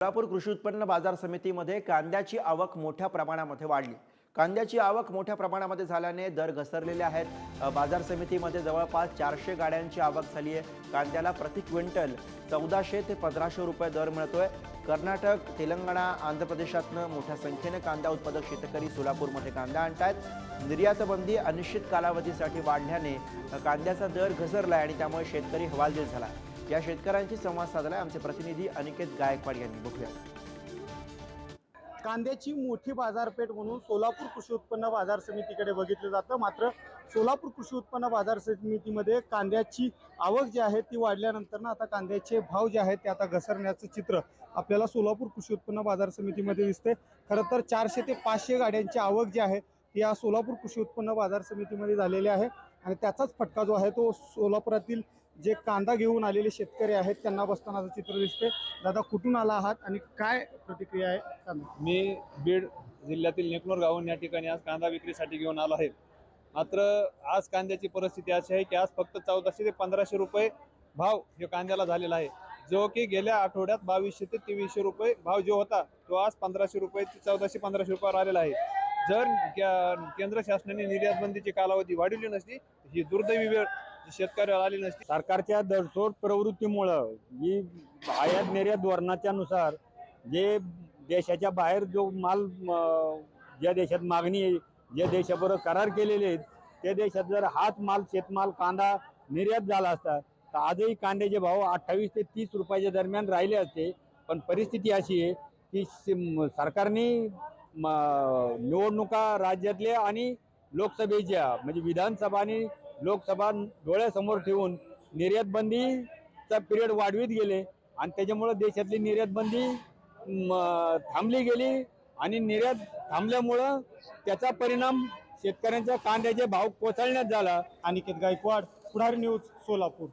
सोलापूर कृषी उत्पन्न बाजार समितीमध्ये कांद्याची आवक मोठ्या प्रमाणामध्ये वाढली. कांद्याची आवक मोठ्या प्रमाणामध्ये झाल्याने दर घसरलेले आहेत. बाजार समितीमध्ये जवळपास चारशे गाड्यांची आवक झाली आहे. कांद्याला प्रति क्विंटल चौदाशे ते पंधराशे रुपये दर मिळतोय. कर्नाटक तेलंगणा आंध्र प्रदेशातनं मोठ्या संख्येनं कांदा उत्पादक शेतकरी सोलापूरमध्ये कांदा आणतायत. निर्यातबंदी अनिश्चित कालावधीसाठी वाढल्याने कांद्याचा दर घसरला आणि त्यामुळे शेतकरी हवालदिल झाला. या शेतकऱ्यांशी संवाद साधलाय आमचे प्रतिनिधी अनिकेत गायकवाड यांनी. बघूया कांद्याची मोठी बाजारपेठ म्हणून सोलापूर कृषी उत्पन्न बाजार समितीकडे बघितलं जातं. मात्र सोलापूर कृषी उत्पन्न बाजार समितीमध्ये कांद्याची आवक जी आहे ती वाढल्यानंतर ना आता कांद्याचे भाव जे आहेत ते आता घसरण्याचं चित्र आपल्याला सोलापूर कृषी उत्पन्न बाजार समितीमध्ये दिसते खरं तर चारशे ते पाचशे गाड्यांची आवक जी आहे या सोलापूर कृषी उत्पन्न बाजार समितीमध्ये झालेली आहे. आणि त्याचाच फटका जो आहे तो सोलापुरातील जे कांदा घेऊन आलेले शेतकरी आहेत त्यांना बसतानाचं चित्र दिसते दादा कुठून आला आहात आणि काय प्रतिक्रिया आहे? कांदा मी बीड जिल्ह्यातील नेकनूर गावून या ठिकाणी आज कांदा विक्रीसाठी घेऊन आलो आहे. मात्र आज कांद्याची परिस्थिती अशी आहे की आज फक्त चौदाशे ते पंधराशे रुपये भाव हे कांद्याला झालेला आहे. जो की गेल्या आठवड्यात बावीसशे ते तेवीसशे रुपये भाव जो होता तो आज पंधराशे रुपये ते चौदाशे पंधराशे रुपयावर आलेला आहे. जर के- केंद्र शासनाने निर्यात बंदीची कालावधी वाढवली नसती ही दुर्दैवी वेळ शेतकऱ्याला आली नसती. सरकारच्या दडसोड प्रवृत्तीमुळं ही आयात निर्यात धोरणाच्या नुसार जे देशाच्या बाहेर जो माल ज्या देशात मागणी आहे ज्या देशाबरोबर करार केलेले आहेत त्या देशात जर हाच माल शेतमाल कांदा निर्यात झाला असता तर आजही कांद्याचे भाव अठ्ठावीस ते तीस रुपयाच्या दरम्यान राहिले असते. पण परिस्थिती अशी आहे की सरकारने निवडणुका राज्यातल्या आणि लोकसभेच्या म्हणजे विधानसभा आणि लोकसभा डोळ्यासमोर ठेवून निर्यात बंदीचा पिरियड वाढवीत गेले. आणि त्याच्यामुळं देशातली निर्यात बंदी थांबली गेली. आणि निर्यात थांबल्यामुळं त्याचा परिणाम शेतकऱ्यांच्या कांद्याचे भाव कोसळण्यात झाला. अनिकेत गायकवाड पुढारी न्यूज सोलापूर.